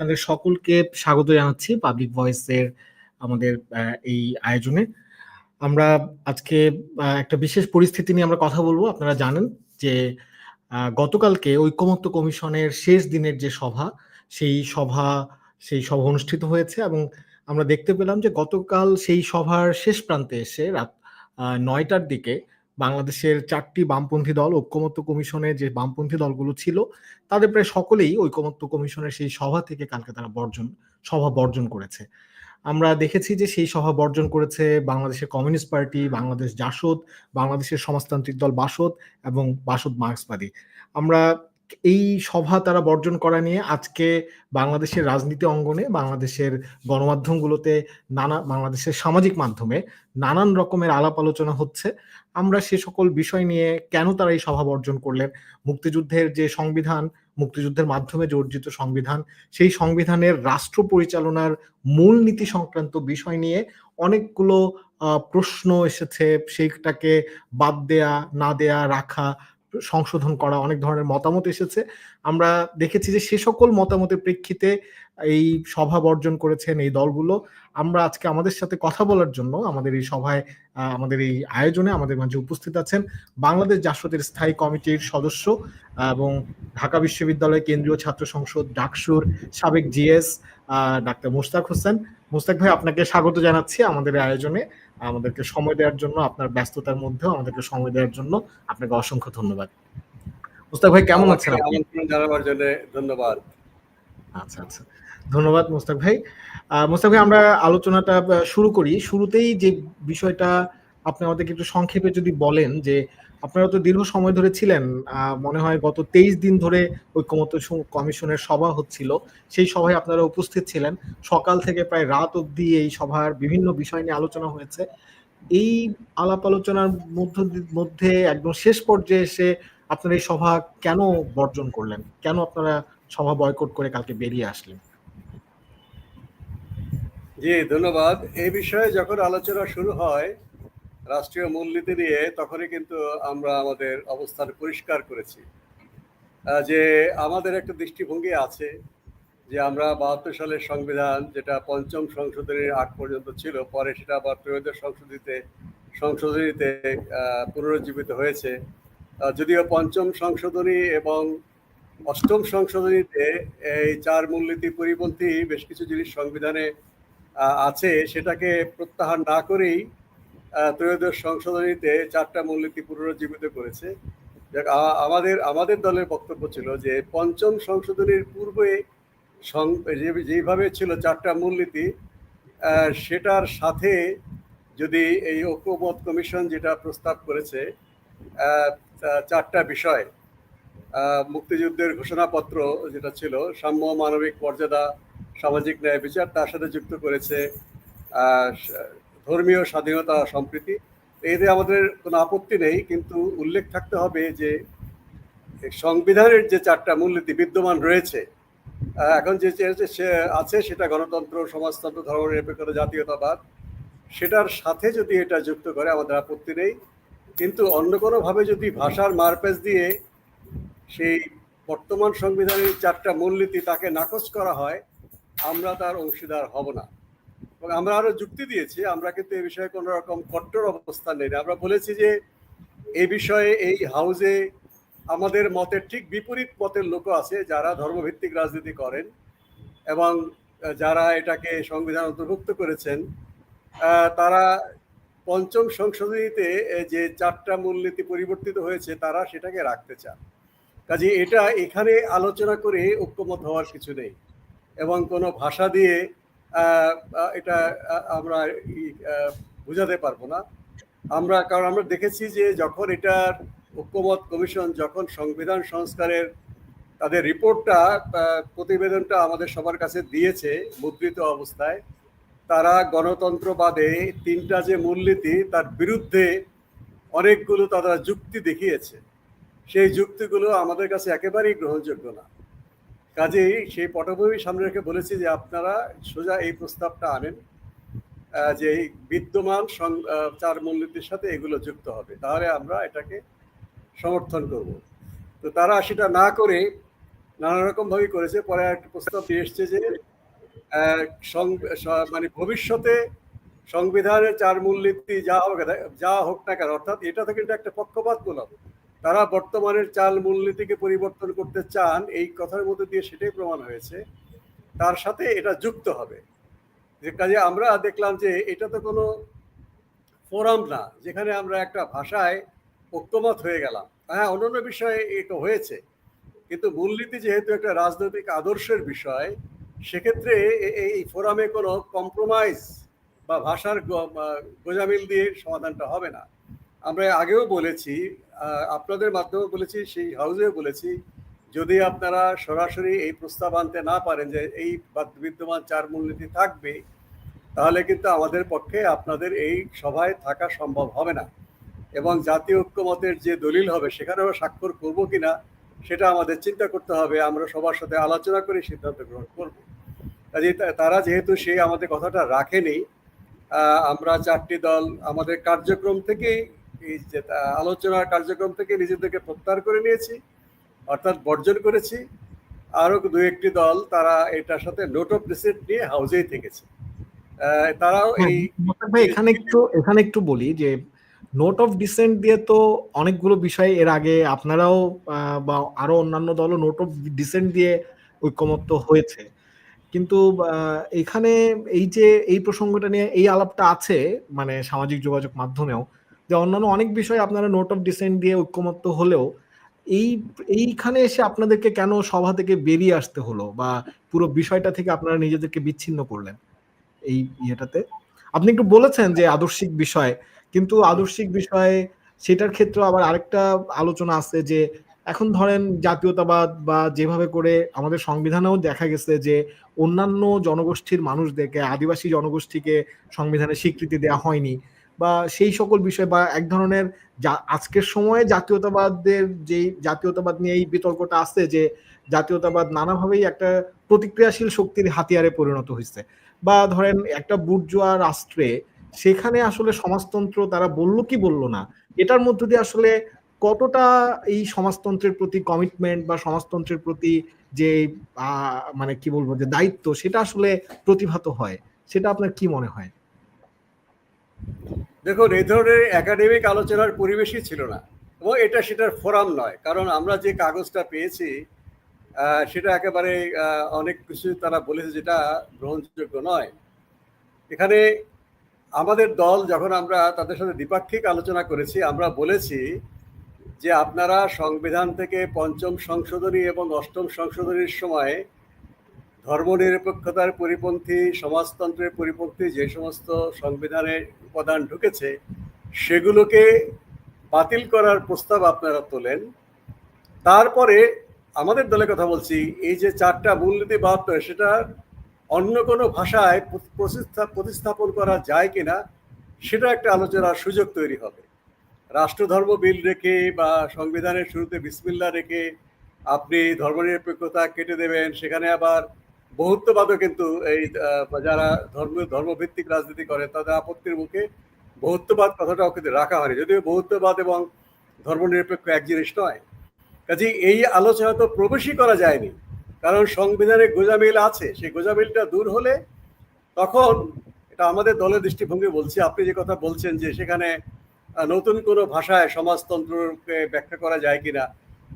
আপনাদের সকলকে স্বাগত জানাচ্ছি পাবলিক ভয়েসের আমাদের এই আয়োজনে। আমরা আজকে একটা বিশেষ পরিস্থিতি নিয়ে আমরা কথা বলব। আপনারা জানেন যে গতকালকে ঐকমত্য কমিশনের শেষ দিনের যে সভা, সেই সভা সেই সভা অনুষ্ঠিত হয়েছে এবং আমরা দেখতে পেলাম যে গতকাল সেই সভার শেষ প্রান্তে এসে রাত নয়টার দিকে বাংলাদেশের চারটি বামপন্থী দল, ঐক্যমত্য কমিশনে যে বামপন্থী দলগুলো ছিল, তাদের প্রায় সকলেই ঐকমত্য কমিশনের সেই সভা থেকে কালকে তারা বর্জন, সভা বর্জন করেছে। আমরা দেখেছি যে সেই সভা বর্জন করেছে বাংলাদেশের কমিউনিস্ট পার্টি, বাংলাদেশ জাসদ, বাংলাদেশের সমাজতান্ত্রিক দল বাসদ এবং বাসদ মার্ক্সবাদী। আমরা এই সভা তারা বর্জন করা নিয়ে আজকে বাংলাদেশের রাজনীতি অঙ্গনে, বাংলাদেশের গণমাধ্যমগুলোতে নানা, বাংলাদেশের সামাজিক মাধ্যমে নানান রকমের আলাপ আলোচনা হচ্ছে। আমরা সে সকল বিষয় নিয়ে কেন তারা এই সভা অর্জন করলেন? মুক্তিযুদ্ধের যে সংবিধান, মুক্তিযুদ্ধের মাধ্যমে যে অর্জিত সংবিধান, সেই সংবিধানের রাষ্ট্র পরিচালনার মূল নীতি সংক্রান্ত বিষয় নিয়ে অনেকগুলো প্রশ্ন এসেছে সেইটাকে বাদ দেয়া, না দেয়া, রাখা সংশোধন করা অনেক ধরনের মতামত এসেছে। আমরা দেখেছি যে সে সকল মতামতের প্রেক্ষিতে এই সভা বর্জন করেছেন এই দলগুলো। আমরা আজকে আমাদের সাথে কথা বলার জন্য আমাদের এই সভায় আমাদের এই আয়োজনে আমাদের মাঝে উপস্থিত আছেন বাংলাদেশ জাসদের স্থায়ী কমিটির সদস্য এবং ঢাকা বিশ্ববিদ্যালয় কেন্দ্রীয় ছাত্র সংসদ ডাকসুর সাবেক জিএস ডাক্তার মুস্তাক হোসেন। মুস্তাক ভাই আপনাকে স্বাগত জানাচ্ছি আমাদের আয়োজনে। আমাদেরকে সময় দেওয়ার জন্য আপনার ব্যস্ততার মধ্যেও আমাদেরকে সময় দেওয়ার জন্য আপনাকে অসংখ্য ধন্যবাদ। মুস্তাক ভাই কেমন আছেন জানাবার জন্য ধন্যবাদ। আচ্ছা আচ্ছা। ধন্যবাদ মুস্তাক ভাই। আহ, মুস্তাক ভাই আমরা আলোচনাটা শুরু করি। শুরুতেই যে বিষয়টা আপনি আমাদেরকে একটু সংক্ষেপে যদি বলেন যে আপনারা তো দীর্ঘ সময় ধরে ছিলেন মনে হয় গত তেইশ দিন ধরে ঐক্যমত্য কমিশনের সভা হচ্ছিল। সেই সভায় আপনারা উপস্থিত ছিলেন। সকাল থেকে প্রায় রাত অবধি এই সভার বিভিন্ন বিষয় নিয়ে আলোচনা হয়েছে। এই আলাপ আলোচনার মধ্য মধ্যে একদম শেষ পর্যায়ে এসে আপনারা এই সভা কেন বর্জন করলেন? কেন আপনারা সভা বয়কট করে কালকে বেরিয়ে আসলেন? জি, ধন্যবাদ। এই বিষয়ে যখন আলোচনা শুরু হয় রাষ্ট্রীয় মূলনীতি নিয়ে তখনই কিন্তু আমরা আমাদের অবস্থান পরিষ্কার করেছি। যে আমাদের একটা দৃষ্টিভঙ্গি আছে যে আমরা বাহাত্তর সালের সংবিধান যেটা পঞ্চম সংশোধনীর আগ পর্যন্ত ছিল, পরে সেটা আবার ত্রয়োদশ সংশোধনীতে সংশোধনীতে পুনরুজ্জীবিত হয়েছে। যদিও পঞ্চম সংশোধনী এবং অষ্টম সংশোধনীতে এই চার মূলনীতি পরিপন্থী বেশ কিছু জিনিস সংবিধানে আছে, সেটাকে প্রত্যাহার না করেই ত্রয়োদশ সংশোধনীতে চারটা মূলনীতি পুনরুজ্জীবিত করেছে। আমাদের আমাদের দলের বক্তব্য ছিল যে পঞ্চম সংশোধনীর পূর্বে সং- যে- যেইভাবে ছিল চারটা মূলনীতি সেটার সাথে যদি এই ঐক্যমত কমিশন যেটা প্রস্তাব করেছে চারটা বিষয় মুক্তিযুদ্ধের ঘোষণাপত্র যেটা ছিল, সাম্য মানবিক মর্যাদা, সামাজিক ন্যায় বিচার, তার সাথে যুক্ত করেছে ধর্মীয় স্বাধীনতা সম্প্রীতি। এতে আমাদের কোনো আপত্তি নেই, কিন্তু উল্লেখ থাকতে হবে যে সংবিধানের যে চারটা মূলনীতি বিদ্যমান রয়েছে এখন যে আছে সেটা গণতন্ত্র, সমাজতন্ত্র, ধর্মনিরপেক্ষতা, জাতীয়তাবাদ, সেটার সাথে যদি এটা যুক্ত করে আমাদের আপত্তি নেই। কিন্তু অন্য কোনোভাবে যদি ভাষার মারপ্যাচ দিয়ে সেই বর্তমান সংবিধানের চারটা মূলনীতি তাকে নাকচ করা হয়, আমরা তার অংশীদার হব না। এবং আমরা আরও যুক্তি দিয়েছি, আমরা কিন্তু এই বিষয়ে কোনো রকম কট্টর অবস্থান নেই। আমরা বলেছি যে এই বিষয়ে এই হাউজে আমাদের মতের ঠিক বিপরীত মতের লোক আছে যারা ধর্মভিত্তিক রাজনীতি করেন এবং যারা এটাকে সংবিধান অন্তর্ভুক্ত করেছেন। তারা পঞ্চম সংশোধনীতে যে চারটা মূলনীতি পরিবর্তিত হয়েছে, তারা সেটাকে রাখতে চান। কাজে এটা এখানে আলোচনা করে ঐক্যমত হওয়ার কিছু নেই। এবং কোনো ভাষা দিয়ে এটা আমরা বোঝাতে পারব না। আমরা, কারণ আমরা দেখেছি যে যখন এটার ঐক্যমত কমিশন, যখন সংবিধান সংস্কারের তাদের রিপোর্টটা প্রতিবেদনটা আমাদের সবার কাছে দিয়েছে মুদ্রিত অবস্থায়, তারা গণতন্ত্রবাদে তিনটা যে মূলনীতি, তার বিরুদ্ধে অনেকগুলো তারা যুক্তি দেখিয়েছে। সেই যুক্তিগুলো আমাদের কাছে একেবারেই গ্রহণযোগ্য না। কাজেই সেই পটভূমি সামনে রেখে বলেছি যে আপনারা সোজা এই প্রস্তাবটা আনেন যে এই বিদ্যমান চার মূলনীতির সাথে এগুলো যুক্ত হবে। তাহলে আমরা এটাকে সমর্থন করব। তো তারা সেটা না করে নানা রকম ভাবে করেছে। পরে একটা প্রস্তাব নিয়ে এসছে যে মানে ভবিষ্যতে সংবিধানের চার মূলনীতি যা হবে, যা হোক না কেন, অর্থাৎ এটা তো কিন্তু একটা পক্ষপাতমূলক তারা বর্তমানের চাল মূলনীতিকে পরিবর্তন করতে চান, এই কথার মধ্যে দিয়ে সেটাই প্রমাণ হয়েছে। তার সাথে এটা যুক্ত হবে। যে কাজে আমরা দেখলাম যে এটা তো কোনো ফোরাম না, যেখানে আমরা একটা ভাষায় ঐক্যমত হয়ে গেলাম। হ্যাঁ অন্যান্য বিষয়ে এটা হয়েছে। কিন্তু মূলনীতি যেহেতু একটা রাজনৈতিক আদর্শের বিষয়, সেক্ষেত্রে এই ফোরামে কোনো কম্প্রোমাইজ বা ভাষার গোজামিল দিয়ে সমাধানটা হবে না। আমরা আগেও বলেছি আপনাদের মাধ্যমে বলেছি, সেই হাউসেও বলেছি, যদি আপনারা সরাসরি এই প্রস্তাব আনতে না পারেন যে এই বাদ- বিদ্যমান চার মূলনীতি থাকবে, তাহলে কিন্তু আমাদের পক্ষে আপনাদের এই সভায় থাকা সম্ভব হবে না। এবং জাতীয় ঐক্যমতের যে দলিল হবে, সেখানেও স্বাক্ষর করব কিনা, সেটা আমাদের চিন্তা করতে হবে। আমরা সবার সাথে আলোচনা করে সিদ্ধান্ত গ্রহণ করব। কাজে তারা যেহেতু সেই আমাদের কথাটা রাখেনি আমরা চারটি দল, আমাদের কার্যক্রম থেকেই এই আলোচনার কার্যক্রম থেকে নিজেদেরকে প্রত্যাহার করে নিয়েছি অর্থাৎ বর্জন করেছি। আরও দু একটি দল তারা এটার সাথে নোট অফ ডিসেন্ট নিয়ে হাউজেই থেকেছে। তারাও এই এখানে একটু এখানে একটু বলি যে নোট অফ ডিসেন্ট দিয়ে তো অনেকগুলো বিষয় এর আগে আপনারাও বা আরও অন্যান্য দলও নোট অফ ডিসেন্ট দিয়ে ঐক্যমত্য হয়েছে। কিন্তু এখানে এই যে এই প্রসঙ্গটা নিয়ে এই আলাপটা আছে মানে সামাজিক যোগাযোগ মাধ্যমেও যে অন্যান্য অনেক বিষয় আপনারা নোট অফ ডিসেন্ট দিয়ে ঐক্যমত্য হলেও এই, এইখানে এসে আপনাদেরকে কেন সভা থেকে বেরিয়ে আসতে হলো বা পুরো বিষয়টা থেকে আপনারা নিজেদেরকে বিচ্ছিন্ন করলেন এই ইয়েটাতে? আপনি একটু বলেছেন যে আদর্শিক বিষয়, কিন্তু আদর্শিক বিষয়ে সেটার ক্ষেত্রে আবার আরেকটা আলোচনা আছে যে এখন ধরেন জাতীয়তাবাদ বা যেভাবে করে আমাদের সংবিধানেও দেখা গেছে যে অন্যান্য জনগোষ্ঠীর মানুষদেরকে, আদিবাসী জনগোষ্ঠীকে সংবিধানে স্বীকৃতি দেওয়া হয়নি। বা সেই সকল বিষয় বা এক ধরনের আজকের সময়ে জাতীয়তাবাদের যে জাতীয়তাবাদ নিয়ে এই বিতর্কটা আছে যে জাতীয়তাবাদ নানাভাবেই একটা প্রতিক্রিয়াশীল শক্তির হাতিয়ারে পরিণত হয়েছে বা ধরেন একটা বুর্জোয়া রাষ্ট্রে সেখানে আসলে সমাজতন্ত্র তারা বলল কি বলল না, এটার মধ্য দিয়ে আসলে কতটা এই সমাজতন্ত্রের প্রতি কমিটমেন্ট বা সমাজতন্ত্রের প্রতি যে মানে কি বলব যে দায়িত্ব সেটা আসলে প্রতিভাত হয়, সেটা আপনার কি মনে হয়? দেখুন, এই ধরনের একাডেমিক আলোচনার পরিবেশই ছিল না। এবং এটা সেটার ফোরাম নয়। কারণ আমরা যে কাগজটা পেয়েছি সেটা একেবারে অনেক কিছু তারা বলেছে যেটা গ্রহণযোগ্য নয়। এখানে আমাদের দল যখন আমরা তাদের সাথে দ্বিপাক্ষিক আলোচনা করেছি, আমরা বলেছি যে আপনারা সংবিধান থেকে পঞ্চম সংশোধনী এবং অষ্টম সংশোধনীর সময় ধর্মনিরপেক্ষতার পরিপন্থী, সমাজতন্ত্রের পরিপন্থী যে সমস্ত সংবিধানে উপাদান ঢুকেছে, সেগুলোকে বাতিল করার প্রস্তাব আপনারা তোলেন। তারপরে আমাদের দলের কথা বলছি, এই যে চারটা মূলনীতি দেয় সেটা অন্য কোনো ভাষায় প্র- প্রতিস্থা- প্রতিস্থাপন করা যায় কিনা, সেটা একটা আলোচনার সুযোগ তৈরি হবে। রাষ্ট্রধর্ম বিল রেখে বা সংবিধানের শুরুতে বিসমিল্লা রেখে আপনি ধর্মনিরপেক্ষতা কেটে দেবেন, সেখানে আবার বহুত্ববাদও কিন্তু এই যারা ধর্ম ধর্মভিত্তিক রাজনীতি করে, তাদের আপত্তির মুখে বহুত্ববাদ কথাটাও কিন্তু রাখা হয়নি। যদিও বহুত্ববাদ এবং ধর্মনিরপেক্ষ এক জিনিস নয়। কাজে এই আলোচনা তো প্রবেশই করা যায়নি। কারণ সংবিধানে গোজামিল আছে। সেই গোজামিলটা দূর হলে তখন এটা আমাদের দলের দৃষ্টিভঙ্গি বলছি। আপনি যে কথা বলছেন যে সেখানে নতুন কোনো ভাষায় সমাজতন্ত্রকে ব্যাখ্যা করা যায় কিনা,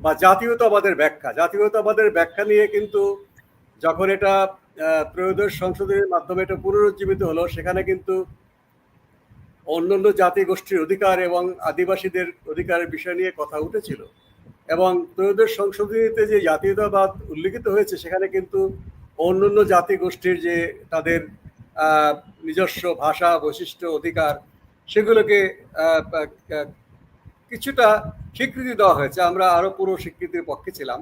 বা জাতীয়তাবাদের ব্যাখ্যা। জাতীয়তাবাদের ব্যাখ্যা নিয়ে কিন্তু যখন এটা ত্রয়োদশ সংশোধনের মাধ্যমে এটা পুনরুজ্জীবিত হলো, সেখানে কিন্তু অন্যান্য জাতি গোষ্ঠীর অধিকার এবং আদিবাসীদের অধিকারের বিষয় নিয়ে কথা উঠেছিল। এবং ত্রয়োদশ সংশোধনীতে যে জাতীয়তাবাদ উল্লিখিত হয়েছে, সেখানে কিন্তু অন্যান্য জাতি গোষ্ঠীর যে তাদের নিজস্ব ভাষা, বৈশিষ্ট্য, অধিকার, সেগুলোকে কিছুটা স্বীকৃতি দেওয়া হয়েছে। আমরা আরও পুরো স্বীকৃতির পক্ষে ছিলাম।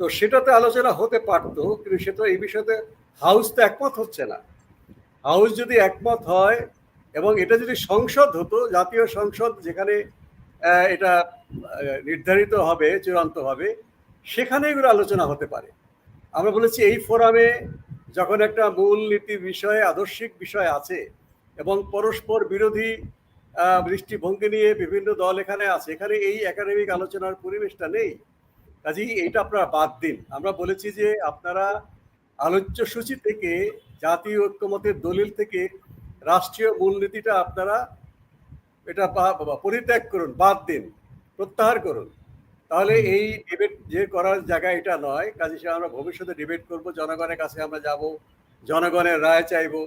তো সেটাতে আলোচনা হতে পারতো, কিন্তু সেটা এই বিষয়তে হাউস তো একমত হচ্ছে না। হাউস যদি একমত হয় এবং এটা যদি সংসদ হতো, জাতীয় সংসদ যেখানে এটা নির্ধারিত হবে চূড়ান্ত হবে সেখানে এগুলো আলোচনা হতে পারে। আমরা বলেছি এই ফোরামে যখন একটা মূল নীতি বিষয়ে, আদর্শিক বিষয় আছে এবং পরস্পর বিরোধী দৃষ্টিভঙ্গি নিয়ে বিভিন্ন দল এখানে আছে, এখানে এই একাডেমিক আলোচনার পরিবেশটা নেই। কাজেই এইটা আপনারা বাদ দিন। আমরা বলেছি যে আপনারা আলোচ্য সূচি থেকে জাতীয় ঐক্যমতের দলিল থেকে রাষ্ট্রীয় মূলনীতিটা আপনারা এটা পরিত্যাগ করুন বাদ দিন প্রত্যাহার করুন। তাহলে এই ডিবেট যে করার জায়গা এটা নয়। কাজে সে আমরা ভবিষ্যতে ডিবেট করব জনগণের কাছে আমরা যাব জনগণের রায় চাইব।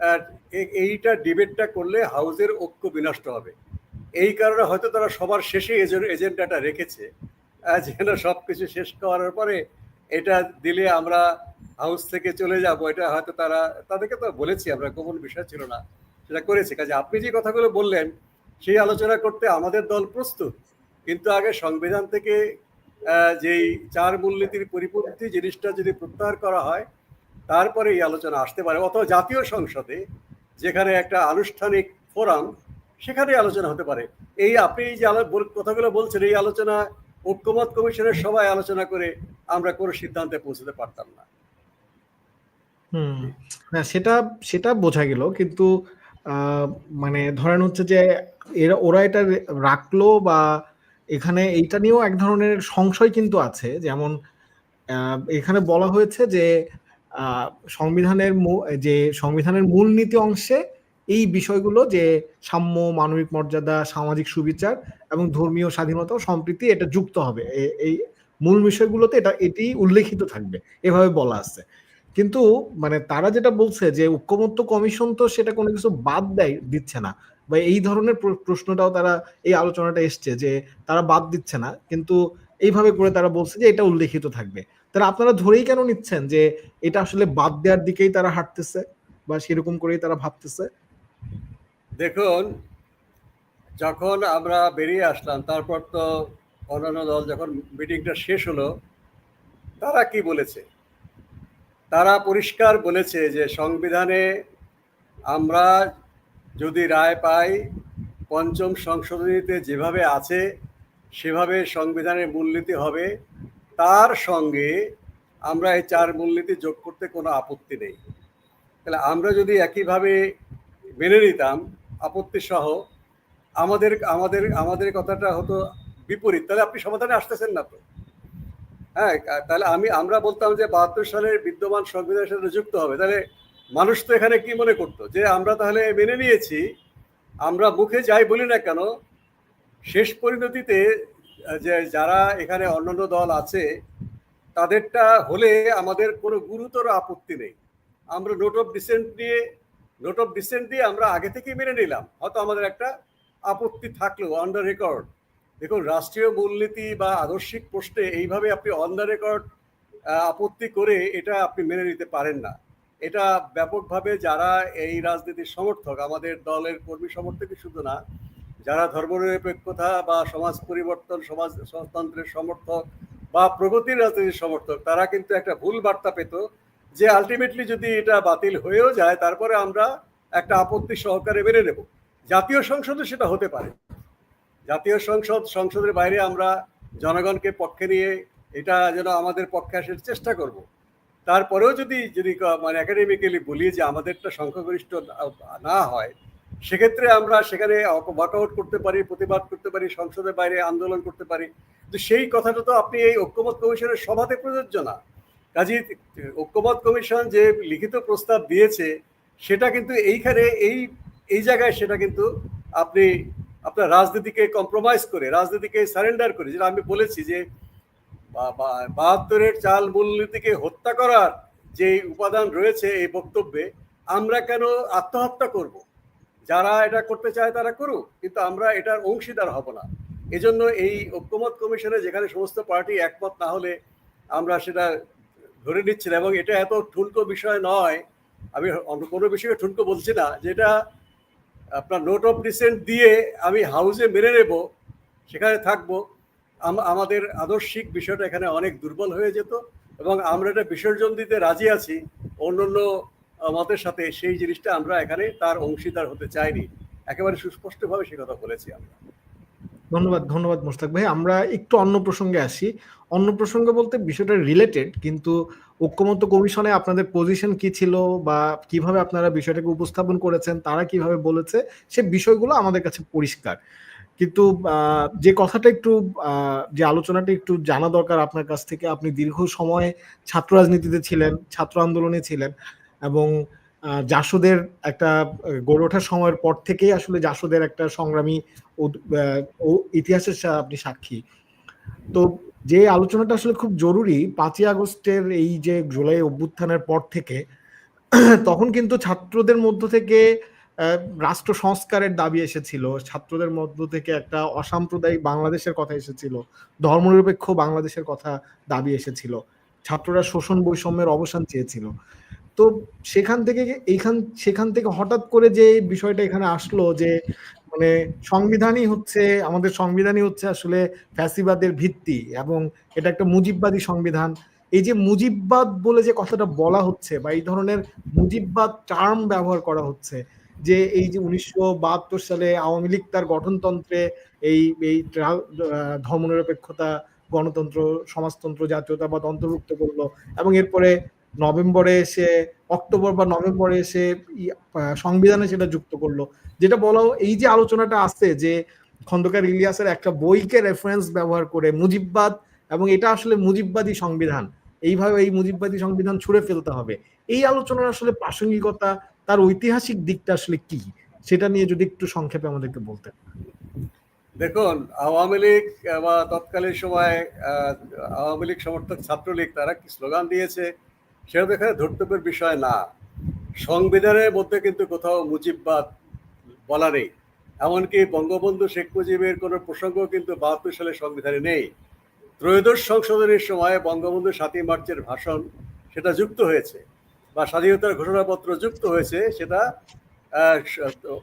আর এইটা ডিবেটটা করলে হাউজের ঐক্য বিনষ্ট হবে। এই কারণে হয়তো তারা সবার শেষে এজে- এজেন্ডাটা রেখেছে। যেন সব কিছু শেষ করার পরে এটা দিলে আমরা হাউস থেকে চলে যাব, এটা হয়তো তারা, তাদেরকে তো বলেছি আমরা, গোপন বিষয় ছিল না, সেটা করেছে। কাজে আপনি যে কথাগুলো বললেন, সেই আলোচনা করতে আমাদের দল প্রস্তুত, কিন্তু আগে সংবিধান থেকে যেই চার মূলনীতির পরিপন্থী জিনিসটা যদি প্রত্যাহার করা হয়, তারপরে এই আলোচনা আসতে পারে। অথবা জাতীয় সংসদে, যেখানে একটা আনুষ্ঠানিক ফোরাম সেখানে আলোচনা হতে পারে। এই আপনি যে কথাগুলো বলছেন, এই আলোচনা ঐক্যমত কমিশনের সবাই আলোচনা করে আমরা কোনো সিদ্ধান্তে পৌঁছতে পারতাম না। না, সেটা সেটা বোঝা গেল, কিন্তু মানে ধরেন হচ্ছে যে, এরা, ওরা এটা রাখল বা এখানে এইটা নিয়েও এক ধরনের সংশয় কিন্তু আছে, যেমন এখানে বলা হয়েছে যে সংবিধানের যে সংবিধানের মূলনীতি অংশে এই বিষয়গুলো যে সাম্য, মানবিক মর্যাদা, সামাজিক সুবিচার এবং ধর্মীয় স্বাধীনতা ও সম্প্রীতি, এটা যুক্ত হবে। এই মূল বিষয়গুলোতে এটা, এটি উল্লেখিত থাকবে। এভাবে বলা আছে। কিন্তু মানে তারা যেটা বলছে যে ঐক্যমত্য কমিশন তো সেটা কোনো কিছু বাদ দেয়, দিচ্ছে না। বা এই ধরনের প্রশ্নটাও তারা, এই আলোচনাটা এসছে যে তারা বাদ দিচ্ছে না। কিন্তু এইভাবে করে তারা বলছে যে এটা উল্লেখিত থাকবে। তারা আপনারা ধরেই কেন নিচ্ছেন যে এটা আসলে বাদ দেওয়ার দিকেই তারা হাঁটতেছে? বা সেরকম করেই তারা ভাবতেছে? দেখুন, যখন আমরা বেরিয়ে আসলাম, তারপর তো অন্যান্য দল যখন মিটিংটা শেষ হলো, তারা কি বলেছে? তারা পরিষ্কার বলেছে যে সংবিধানে আমরা যদি রায় পাই, পঞ্চম সংশোধনীতে যেভাবে আছে, সেভাবে সংবিধানের মূলনীতি হবে। তার সঙ্গে আমরা এই চার মূলনীতি যোগ করতে কোনো আপত্তি নেই। তাহলে আমরা যদি একইভাবে মেনে নিতাম আপত্তি সহ আমাদের আমাদের আমাদের কথাটা হতো বিপরীত। তাহলে আপনি সমাধানে আসতেছেন না তো? হ্যাঁ তাহলে আমি, আমরা বলতাম যে বাহাত্তর সালের বিদ্যমান সংবিধানের সাথে যুক্ত হবে। তাহলে মানুষ তো এখানে কি মনে করতো? যে আমরা তাহলে মেনে নিয়েছি, আমরা মুখে যাই বলি না কেন, শেষ পরিণতিতে, যে যারা এখানে অন্যান্য দল আছে, তাদেরটা হলে আমাদের কোনো গুরুতর আপত্তি নেই। আমরা নোট অফ ডিসেন্ট নিয়ে নোট অফ ডিসেন্ট দিয়ে আমরা আগে থেকেই মেনে নিলাম। হয়তো আমাদের একটা আপত্তি থাকলেও অন দ্য রেকর্ড দেখুন, রাষ্ট্রীয় মূলনীতি বা আদর্শিক প্রশ্নে এইভাবে আপনি অন দ্য রেকর্ড আপত্তি করে এটা আপনি মেনে নিতে পারেন না। এটা ব্যাপকভাবে যারা এই রাজনীতির সমর্থক, আমাদের দলের কর্মী সমর্থকই শুধু না, যারা ধর্মনিরপেক্ষতা বা সমাজ পরিবর্তন, সমাজ সমাজতন্ত্রের সমর্থক বা প্রগতির রাজনীতির সমর্থক, তারা কিন্তু একটা ভুল বার্তা পেত যে আলটিমেটলি যদি এটা বাতিল হয়েও যায়, তারপরে আমরা একটা আপত্তি সহকারে মেনে নেব। জাতীয় সংসদে সেটা হতে পারে। জাতীয় সংসদ, সংসদের বাইরে আমরা জনগণকে পক্ষে নিয়ে এটা যেন আমাদের পক্ষে আসার চেষ্টা করব। তারপরেও যদি যদি মানে একাডেমিক্যালি বলি যে আমাদেরটা সংখ্যাগরিষ্ঠ না- হয়, সেক্ষেত্রে আমরা সেখানে ওয়ার্কআউট করতে পারি, প্রতিবাদ করতে পারি, সংসদের বাইরে আন্দোলন করতে পারি। তো সেই কথাটা তো আপনি এই ঐক্যমত কমিশনের সভাতে প্রযোজ্য না। কাজী ঐক্যমত কমিশন যে লিখিত প্রস্তাব দিয়েছে, সেটা কিন্তু এইখানে এই এই জায়গায় সেটা কিন্তু আপনি আপনার রাজনীতিকে কম্প্রোমাইজ করে, রাজনীতিকে সারেন্ডার করে, যেটা আমি বলেছি যে বাহাত্তরের চাল মূলনীতিকে হত্যা করার যে উপাদান রয়েছে এই বক্তব্যে, আমরা কেন আত্মহত্যা করব? যারা এটা করতে চায় তারা করুক, কিন্তু আমরা এটার অংশীদার হব না। এজন্য এই ঐক্যমত কমিশনে যেখানে সমস্ত পার্টি একমত না হলে আমরা সেটা ধরে নিচ্ছি না এবং এটা এত ঠুনকো বিষয় নয়, আমি অন্য কোনো বিষয়ে ঠুনকো বলছি না, যেটা আপনার নোট অফ ডিসেন্ট দিয়ে আমি হাউসে মেনে নেব, সেখানে থাকব। আম- আমাদের আদর্শিক বিষয়টা এখানে অনেক দুর্বল হয়ে যেত এবং আমরা এটা বিসর্জন দিতে রাজি আছি অন্য অন্য মতের সাথে সেই জিনিসটা আমরা এখানে তার অংশীদার হতে চাইনি। একেবারে সুস্পষ্টভাবে সে কথা বলেছি আমরা। ধন্যবাদ ধন্যবাদ মোস্তাক ভাই। আমরা একটু অন্য প্রসঙ্গে আসি। অন্য প্রসঙ্গে বলতে বিষয়টা রিলেটেড কিন্তু ঐক্যমত্য কমিশনে আপনাদের পজিশন কি ছিল বা কীভাবে আপনারা বিষয়টাকে উপস্থাপন করেছেন, তারা কীভাবে বলেছে, সে বিষয়গুলো আমাদের কাছে পরিষ্কার। কিন্তু যে কথাটা একটু যে আলোচনাটা একটু জানা দরকার আপনার কাছ থেকে, আপনি দীর্ঘ সময় ছাত্র রাজনীতিতে ছিলেন, ছাত্র আন্দোলনে ছিলেন এবং জাসদের একটা গড়ে ওঠার সময়ের পর থেকেই আসলে জাসদের একটা সংগ্রামী ও- ইতিহাসের আপনি সাক্ষী। তো যে আলোচনাটা আসলে খুব জরুরি, পাঁচই আগস্টের এই যে জুলাই অভ্যুত্থানের পর থেকে, তখন কিন্তু ছাত্রদের মধ্য থেকে রাষ্ট্র সংস্কারের দাবি এসেছিল। ছাত্রদের মধ্য থেকে একটা অসাম্প্রদায়িক বাংলাদেশের কথা এসেছিল। ধর্মনিরপেক্ষ বাংলাদেশের কথা দাবি এসেছিল। ছাত্ররা শোষণ বৈষম্যের অবসান চেয়েছিল। তো সেখান থেকে এইখান, সেখান থেকে হঠাৎ করে যে বিষয়টা এখানে আসলো যে মানে সংবিধানই হচ্ছে, আমাদের সংবিধানই হচ্ছে আসলে ফ্যাসিবাদের ভিত্তি এবং এটা একটা মুজিববাদী সংবিধান। এই যে মুজিববাদ বলে যে কথাটা বলা হচ্ছে বা এই ধরনের মুজিববাদ টার্ম ব্যবহার করা হচ্ছে, যে এই যে উনিশশো বাহাত্তর সালে আওয়ামী লীগ তার গঠনতন্ত্রে এই এই ধর্মনিরপেক্ষতা, গণতন্ত্র, সমাজতন্ত্র, জাতীয়তাবাদ অন্তর্ভুক্ত করল এবং এরপরে নভেম্বরে এসে, অক্টোবর বা নভেম্বরে এসে সংবিধানে সেটা যুক্ত করল। যেটা বলা এই যে আলোচনাটা আছে যে খন্দকার ইলিয়াসের একটা বইকে রেফারেন্স ব্যবহার করে মুজিববাদ এবং এটা আসলে মুজিববাদী সংবিধান, এইভাবে এই মুজিববাদী সংবিধান ছুঁড়ে ফেলতে হবে। এই আলোচনার আসলে প্রাসঙ্গিকতা, তার ঐতিহাসিক দিকটা আসলে কি? সেটা নিয়ে যদি একটু সংক্ষেপে আমাদেরকে বলতেন। দেখুন, আওয়ামী লীগ বা তৎকালীন সময় আওয়ামী লীগ সমর্থক ছাত্রলীগ, তারা কি স্লোগান দিয়েছে? সেটা তো এখানে ধর্তব্যের বিষয় না। সংবিধানের মধ্যে কিন্তু কোথাও মুজিববাদ বলা নেই। এমনকি বঙ্গবন্ধু শেখ মুজিবের কোনো প্রসঙ্গ কিন্তু বাহাত্তর সালের সংবিধানে নেই। ত্রয়োদশ সংশোধনের সময় বঙ্গবন্ধু সাতই মার্চের ভাষণ সেটা যুক্ত হয়েছে বা স্বাধীনতার ঘোষণাপত্র যুক্ত হয়েছে সেটা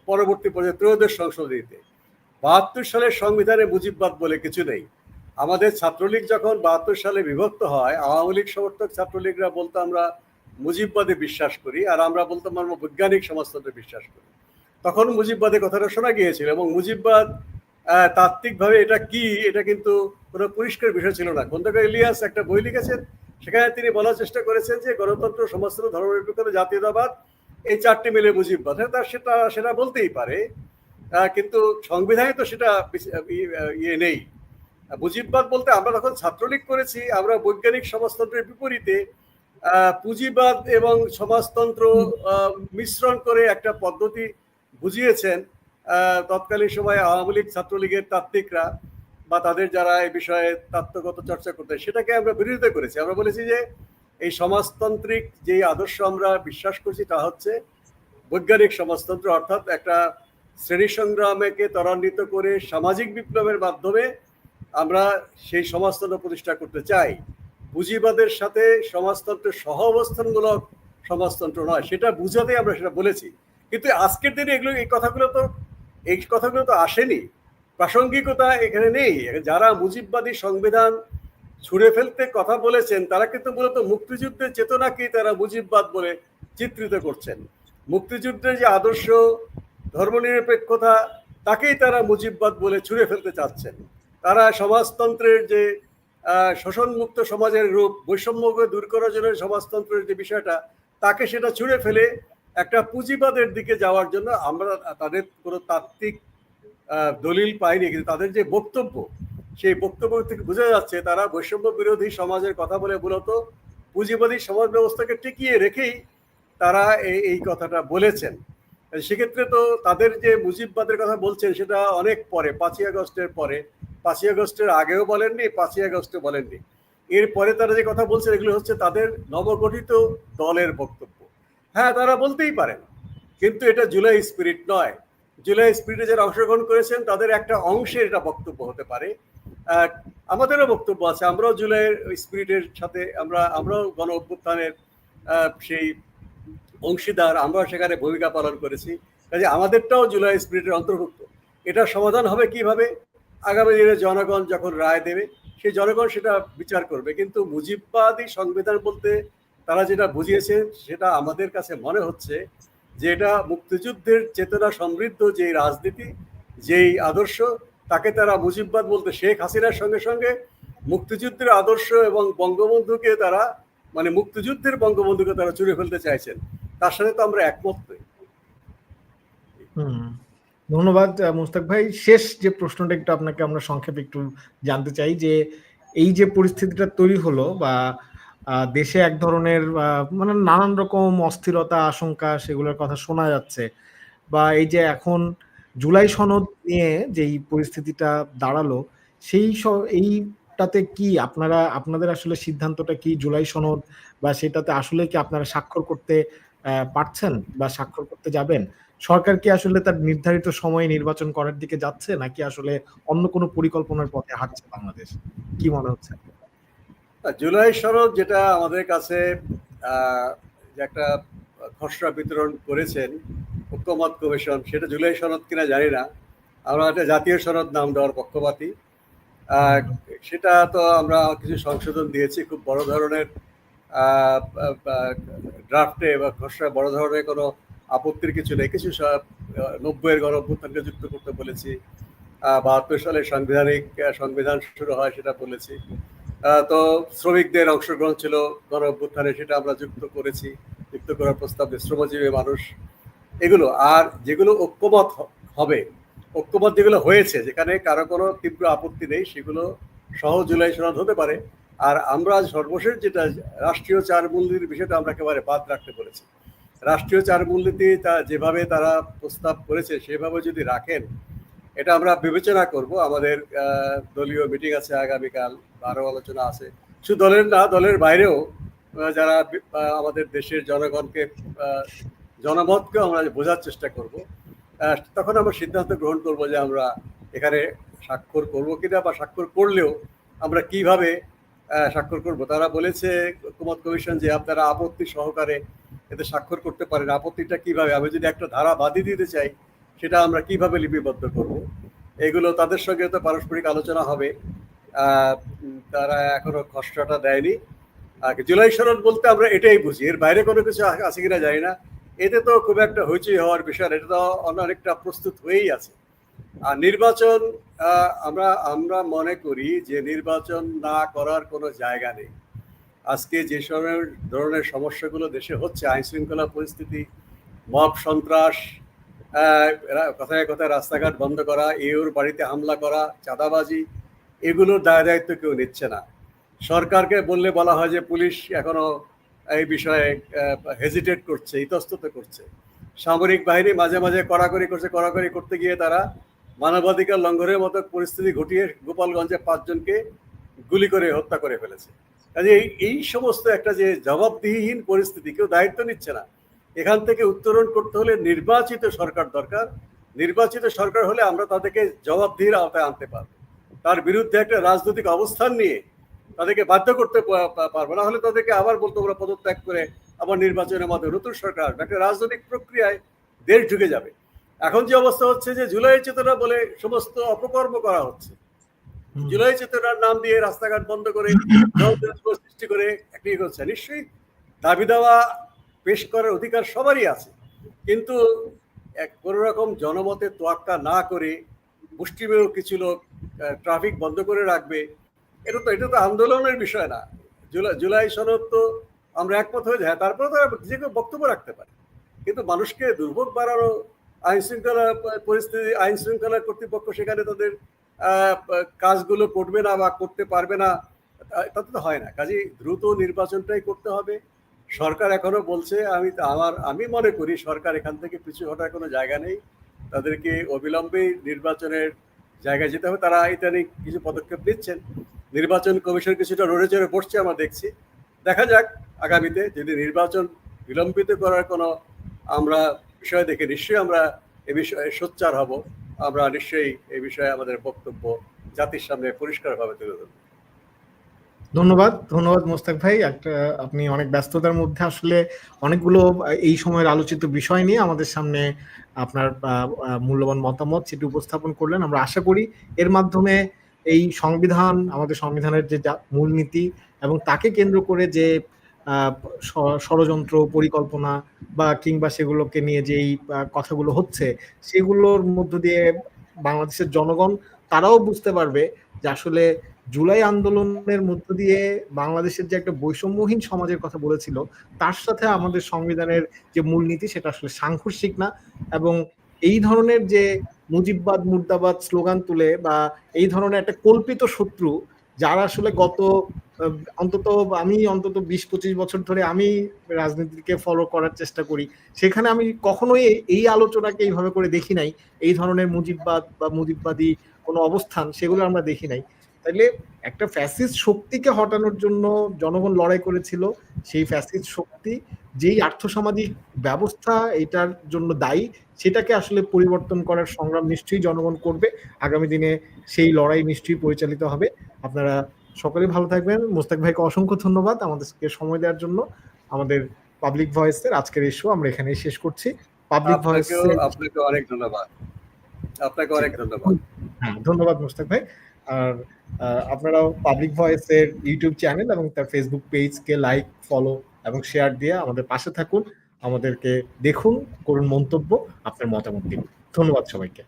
পরবর্তী পর্যায়ে ত্রয়োদশ সংশোধনীতে। বাহাত্তর সালের সংবিধানে মুজিববাদ বলে কিছু নেই। আমাদের ছাত্রলীগ যখন বাহাত্তর সালে বিভক্ত হয়, আওয়ামী লীগ সমর্থক ছাত্রলীগরা বলতো আমরা মুজিববাদে বিশ্বাস করি আর আমরা বলতাম আমরা বৈজ্ঞানিক সমাজতন্ত্রে বিশ্বাস করি। তখন মুজিববাদে কথাটা শোনা গিয়েছিল এবং মুজিববাদ তাত্ত্বিকভাবে এটা কি, এটা কিন্তু কোনো পরিষ্কার বিষয় ছিল না। খন্দকার ইলিয়াস একটা বই লিখেছেন, সেখানে তিনি বলার চেষ্টা করেছেন যে গণতন্ত্র, সমাজতন্ত্র, ধর্মনিরপেক্ষতা, জাতীয়তাবাদ, এই চারটি মিলে মুজিববাদ। হ্যাঁ তার সেটা সেটা বলতেই পারে কিন্তু সংবিধানে তো সেটা ইয়ে নেই। মুজিববাদ বলতে আমরা যখন ছাত্রলীগ করেছি, আমরা বৈজ্ঞানিক সমাজতন্ত্রের বিপরীতে পুঁজিবাদ এবং সমাজতন্ত্র মিশ্রণ করে একটা পদ্ধতি বুঝিয়েছেন তৎকালীন সময় আওয়ামী লীগ ছাত্রলীগের তাত্ত্বিকরা বা তাদের যারা এই বিষয়ে তাত্ত্বগত চর্চা করতে সেটাকে আমরা বিরোধিতা করেছি। আমরা বলেছি যে, এই সমাজতান্ত্রিক যে আদর্শ আমরা বিশ্বাস করছি, তা হচ্ছে বৈজ্ঞানিক সমাজতন্ত্র, অর্থাৎ একটা শ্রেণি সংগ্রামকে ত্বরান্বিত করে সামাজিক বিপ্লবের মাধ্যমে আমরা সেই সমাজতন্ত্র প্রতিষ্ঠা করতে চাই। পুঁজিবাদের সাথে সমাজতন্ত্রের সহ অবস্থানমূলক সমাজতন্ত্র নয়, সেটা বুঝাতে আমরা সেটা বলেছি। কিন্তু আজকের দিনে এগুলো, এই কথাগুলো তো, এই কথাগুলো তো আসেনি। প্রাসঙ্গিকতা এখানে নেই। যারা মুজিববাদী সংবিধান ছুঁড়ে ফেলতে কথা বলেছেন, তারা কিন্তু মূলত মুক্তিযুদ্ধের চেতনাকেই তারা মুজিববাদ বলে চিত্রিত করছেন। মুক্তিযুদ্ধের যে আদর্শ, ধর্মনিরপেক্ষতা, তাকেই তারা মুজিববাদ বলে ছুঁড়ে ফেলতে চাচ্ছেন। তারা সমাজতন্ত্রের যে শোষণমুক্ত সমাজের রূপ, বৈষম্যকে দূর করার জন্য সমাজতন্ত্রের যে বিষয়টা, তাকে সেটা ছুঁড়ে ফেলে একটা পুঁজিবাদের দিকে যাওয়ার জন্য আমরা তাদের কোনো তাত্ত্বিক দলিল পাইনি। কিন্তু তাদের যে বক্তব্য, সেই বক্তব্য থেকে বোঝা যাচ্ছে তারা বৈষম্য বিরোধী সমাজের কথা বলে মূলত পুঁজিবাদী সমাজ ব্যবস্থাকে টিকিয়ে রেখেই তারা এই এই কথাটা বলেছেন। সেক্ষেত্রে তো তাদের যে মুজিববাদের কথা বলছেন, সেটা অনেক পরে, পাঁচই আগস্টের পরে। পাঁচই আগস্টের আগেও বলেননি, পাঁচই আগস্টে বলেননি। এরপরে তারা যে কথা বলছেন, এগুলো হচ্ছে তাদের নবগঠিত দলের বক্তব্য। হ্যাঁ তারা বলতেই পারেন, কিন্তু এটা জুলাই স্পিরিট নয়। জুলাই স্পিরিটে যারা অংশগ্রহণ করেছেন, তাদের একটা অংশের এটা বক্তব্য হতে পারে। আমাদেরও বক্তব্য আছে, আমরাও জুলাইয়ের স্পিরিটের সাথে, আমরা, আমরাও গণ অভ্যুত্থানের সেই অংশীদার, আমরাও সেখানে ভূমিকা পালন করেছি। কাজে আমাদেরটাও জুলাই স্পিরিটের অন্তর্ভুক্ত। এটা সমাধান হবে কীভাবে? আগামী দিনে জনগণ যখন রায় দেবে, সেই জনগণ সেটা বিচার করবে। কিন্তু মুজিববাদী সংবিধান বলতে তারা যেটা বুঝিয়েছেন, সেটা আমাদের কাছে মনে হচ্ছে যে এটা মুক্তিযুদ্ধের চেতনা সমৃদ্ধ যে রাজনীতি, যেই আদর্শ, তাকে তারা মুজিববাদ বলতে শেখ হাসিনার সঙ্গে সঙ্গে মুক্তিযুদ্ধের আদর্শ এবং বঙ্গবন্ধুকে তারা মানে মুক্তিযুদ্ধের বঙ্গবন্ধুকে তারা চুরে ফেলতে চাইছেন। তার সাথে তো আমরা একমত নই। ধন্যবাদ মোস্তাক ভাই। শেষ যে প্রশ্নটা একটু আপনাকে আমরা সংক্ষেপে একটু জানতে চাই যে, এই যে পরিস্থিতিটা তৈরি হলো বা দেশে এক ধরনের মানে নানান রকম অস্থিরতা, আশঙ্কা, সেগুলোর কথা শোনা যাচ্ছে বা এই যে এখন জুলাই সনদ নিয়ে যেই পরিস্থিতিটা দাঁড়াল, সেই এইটাতে কি আপনারা, আপনাদের আসলে সিদ্ধান্তটা কি জুলাই সনদ বা সেটাতে আসলে কি আপনারা স্বাক্ষর করতে পারছেন বা স্বাক্ষর করতে যাবেন? সরকার কি আসলে তার নির্ধারিত সময়ে নির্বাচন করার দিকে যাচ্ছে, নাকি আসলে অন্য কোনো পরিকল্পনার পথে হাঁটছে বাংলাদেশ? কি মনে হচ্ছে? জুলাই সনদ যেটা আমাদের কাছে একটা খসড়া বিতরণ করেছেন, ঐক্যমত কমিশন, সেটা জুলাই সনদ কিনা জানি না। আমরা একটা জাতীয় সনদ নাম দেওয়ার পক্ষপাতী। সেটা তো আমরা কিছু সংশোধন দিয়েছি, খুব বড় ধরনের ড্রাফটে বা খসড়া বড় ধরনের কোনো আপত্তির কিছু নেই। কিছু নব্বইয়ের গণ যুক্ত করতে বলেছি বাহাত্তর সালে সাংবিধানিক সংবিধান শুরু হয় সেটা বলেছি। তো শ্রমিকদের অংশগ্রহণ ছিল গণ অভ্যুত্থানে সেটা আমরা যুক্ত করেছি, যুক্ত করার প্রস্তাব শ্রমজীবী মানুষ। এগুলো আর যেগুলো ঐক্যমত হবে, ঐক্যমত যেগুলো হয়েছে, যেখানে কারও কোনো তীব্র আপত্তি নেই, সেগুলো সহ জুলাই সনদ হতে পারে। আর আমরা সর্বশেষ যেটা রাষ্ট্রীয় চার মূলনীতির বিষয়টা আমরা একেবারে বাদ রাখতে বলেছি। রাষ্ট্রীয় চার মূলনীতি তা যেভাবে তারা প্রস্তাব করেছে, সেভাবে যদি রাখেন, এটা আমরা বিবেচনা করব। আমাদের দলীয় মিটিং আছে আগামীকাল, আরও আলোচনা আছে। শুধু দলের না, দলের বাইরেও যারা আমাদের দেশের জনগণকে জনমতকে আমরা বোঝার চেষ্টা করব। তখন আমরা সিদ্ধান্ত গ্রহণ করব যে আমরা এখানে স্বাক্ষর করব কিনা বা স্বাক্ষর করলেও আমরা কীভাবে স্বাক্ষর করব। তারা বলেছে ঐক্যমত কমিশন, যে আপনারা আপত্তি সহকারে এতে স্বাক্ষর করতে পারেন। আপত্তিটা কীভাবে? আমি যদি একটা ধারা বাদই দিতে চাই, সেটা আমরা কীভাবে লিপিবদ্ধ করব? এগুলো তাদের সঙ্গে তো পারস্পরিক আলোচনা হবে। তারা এখনও খসড়াটা দেয়নি। জুলাই সনদ বলতে আমরা এটাই বুঝি। এর বাইরে কোনো কিছু আছে কিনা জানি না। এতে তো খুব একটা হইচই হওয়ার বিষয় এটা তো অনেকটা প্রস্তুত হয়েই আছে। আর নির্বাচন আমরা আমরা মনে করি যে নির্বাচন না করার কোনো জায়গা নেই। আজকে যে ধরনের সমস্যাগুলো দেশে হচ্ছে আইন শৃঙ্খলা পরিস্থিতি, মব সন্ত্রাস কথায় কথায় রাস্তাঘাট বন্ধ করা, এওর বাড়িতে হামলা করা, চাঁদাবাজি এগুলোর দায় দায়িত্ব কেউ নিচ্ছে না। সরকারকে বললে বলা হয় যে পুলিশ এখনও এই বিষয়ে হেজিটেট করছে, ইতস্তত করছে। সামরিক বাহিনী মাঝে মাঝে কড়াকড়ি করছে, কড়াকড়ি করতে গিয়ে তারা মানবাধিকার লঙ্ঘনের মতো পরিস্থিতি ঘটিয়ে গোপালগঞ্জে পাঁচজনকে গুলি করে হত্যা করে ফেলেছে। কাজে এই এই সমস্ত একটা যে জবাবদিহিহীন পরিস্থিতি, কেউ দায়িত্ব নিচ্ছে না। এখান থেকে উত্তরণ করতে হলে নির্বাচিত সরকার দরকার। নির্বাচিত সরকার হলে আমরা তাদেরকে জবাবদিহির আওতায় আনতে পারব। তার বিরুদ্ধে একটা রাজনৈতিক অবস্থান নিয়ে তাদেরকে বাধ্য করতে পারব। না হলে তাদেরকে আবার বলতে আমরা পদত্যাগ করে আবার নির্বাচনের মাধ্যমে নতুন সরকার একটা রাজনৈতিক প্রক্রিয়ায় দেশ ঢুকে যাবে। এখন যে অবস্থা হচ্ছে যে জুলাই চেতনা বলে সমস্ত অপকর্ম করা হচ্ছে। জুলাই চেতনার নাম দিয়ে রাস্তাঘাট বন্ধ করে সৃষ্টি করে একটি করছে নিশ্চয়ই দাবি দাওয়া পেশ করার অধিকার সবারই আছে। কিন্তু এক কোনো রকম জনমতের তোয়াক্কা না করে মুষ্টিমেয় কিছু লোক ট্রাফিক বন্ধ করে রাখবে এটা তো এটা তো আন্দোলনের বিষয় না। জুলাই জুলাই সনদ তো আমরা একমত হয়ে যাই। তারপরে তো যে কেউ বক্তব্য রাখতে পারে। কিন্তু মানুষকে দুর্ভোগ বাড়ানো আইন শৃঙ্খলা পরিস্থিতি আইন শৃঙ্খলা কর্তৃপক্ষ সেখানে তাদের কাজগুলো করবে না বা করতে পারবে না, তাতে তো হয় না। কাজে দ্রুত নির্বাচনটাই করতে হবে। সরকার এখনও বলছে, আমি আমার, আমি মনে করি সরকার এখান থেকে পিছু হটার কোনো জায়গা নেই। তাদেরকে অবিলম্বে নির্বাচনের জায়গায় যেতে হবে। তারা এটা নিয়ে কিছু পদক্ষেপ নিচ্ছেন। নির্বাচন কমিশন কিছুটা রোড়ে চড়ে বসছে, আমরা দেখছি। দেখা যাক আগামীতে যদি নির্বাচন বিলম্বিত করার কোনো আমরা বিষয় দেখে নিশ্চয়ই আমরা এ বিষয়ে সোচ্চার হব। আমরা নিশ্চয়ই এ বিষয়ে আমাদের বক্তব্য জাতির সামনে পরিষ্কারভাবে তুলে ধরব। ধন্যবাদ ধন্যবাদ মোস্তাক ভাই। একটা, আপনি অনেক ব্যস্ততার মধ্যে আসলে অনেকগুলো এই সময়ের আলোচিত বিষয় নিয়ে আমাদের সামনে আপনার মূল্যবান মতামত সেটি উপস্থাপন করলেন। আমরা আশা করি এর মাধ্যমে এই সংবিধান, আমাদের সংবিধানের যে মূলনীতি এবং তাকে কেন্দ্র করে যে ষড়যন্ত্র, পরিকল্পনা বা কিংবা সেগুলোকে নিয়ে যেই কথাগুলো হচ্ছে, সেগুলোর মধ্য দিয়ে বাংলাদেশের জনগণ, তারাও বুঝতে পারবে যে আসলে জুলাই আন্দোলনের মধ্য দিয়ে বাংলাদেশের যে একটা বৈষম্যহীন সমাজের কথা বলেছিল, তার সাথে আমাদের সংবিধানের যে মূলনীতি, সেটা আসলে সাংঘর্ষিক না। এবং এই ধরনের যে মুজিববাদ, মুর্দাবাদ স্লোগান তুলে বা এই ধরনের একটা কল্পিত শত্রু যারা আসলে গত অন্তত আমি অন্তত বিশ পঁচিশ বছর ধরে আমি রাজনীতিকে ফলো করার চেষ্টা করি, সেখানে আমি কখনোই এই- আলোচনাকে এইভাবে করে দেখি নাই, এই ধরনের মুজিববাদ বা মুজিববাদী কোনো অবস্থান সেগুলো আমরা দেখি নাই। তাইলে একটা ফ্যাসিস্ট শক্তিকে হটানোর জন্য জনগণ লড়াই করেছিল, সেই ফ্যাসিস্ট শক্তি যেই আর্থসামাজিক ব্যবস্থা এটার জন্য দায়ী সেটাকে আসলে পরিবর্তন করার সংগ্রাম নিশ্চয়ই জনগণ করবে। আগামী দিনে সেই লড়াই নিশ্চয়ই পরিচালিত হবে। আপনারা সকলে ভালো থাকবেন। মোস্তাক ভাইকে অসংখ্য ধন্যবাদ আমাদেরকে সময় দেওয়ার জন্য। আমাদের পাবলিক ভয়েসের আজকের এই শো আমরা এখানেই শেষ করছি। পাবলিক ভয়েস আপনাকে অনেক ধন্যবাদ। আপনাকে অনেক ধন্যবাদ। হ্যাঁ ধন্যবাদ মুস্তাক ভাই। আর আপনারাও পাবলিক ভয়েসের ইউটিউব চ্যানেল এবং তার ফেসবুক পেজকে লাইক ফলো এবং শেয়ার দিয়ে আমাদের পাশে থাকুন, আমাদেরকে দেখুন, করুন মন্তব্য, আপনার মতামত দিন। ধন্যবাদ সবাইকে।